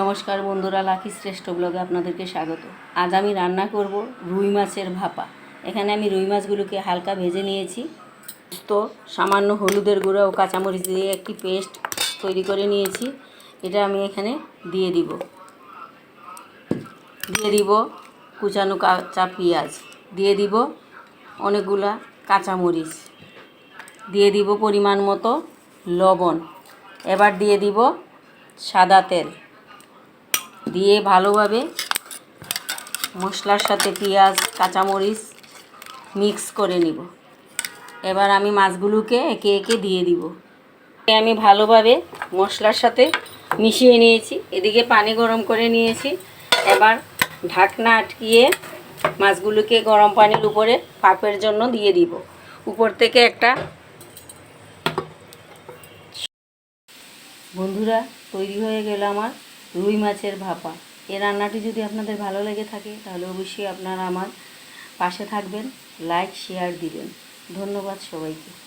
নমস্কার বন্ধুরা, লাকি শ্রেষ্ঠ ব্লগে আপনাদেরকে স্বাগত। আজ আমি রান্না করব রুই মাছের ভাপা। এখানে আমি রুই মাছগুলোকে হালকা ভেজে নিয়েছি। তো সামান্য হলুদের গুঁড়া ও কাঁচামরিচ দিয়ে একটি পেস্ট তৈরি করে নিয়েছি। এটা আমি এখানে দিয়ে দিব। দিয়ে দিব কুচানো কাঁচা পেঁয়াজ। দিয়ে দিব অনেকগুলা কাঁচামরিচ। দিয়ে দিব পরিমাণ মতো লবণ। এবার দিয়ে দিব সাদা তেল। দিয়ে ভালোভাবে মশলার সাথে পেঁয়াজ, কাঁচামরিচ মিক্স করে নিব। এবার আমি মাছগুলোকে একে একে দিয়ে দিব। আমি ভালোভাবে মশলার সাথে মিশিয়ে নিয়েছি। এদিকে পানি গরম করে নিয়েছি। এবার ঢাকনা আটকিয়ে মাছগুলোকে গরম পানির উপরে পাপের জন্য দিয়ে দিব। উপর থেকে একটা বন্ধুরা, তৈরি হয়ে গেল আমার রুই মাছের ভাপা। এই রান্নাটি যদি আপনাদের ভালো লেগে থাকে, তাহলে অবশ্যই আপনারা আমার পাশে থাকবেন লাইক শেয়ার দিবেন। ধন্যবাদ সবাইকে।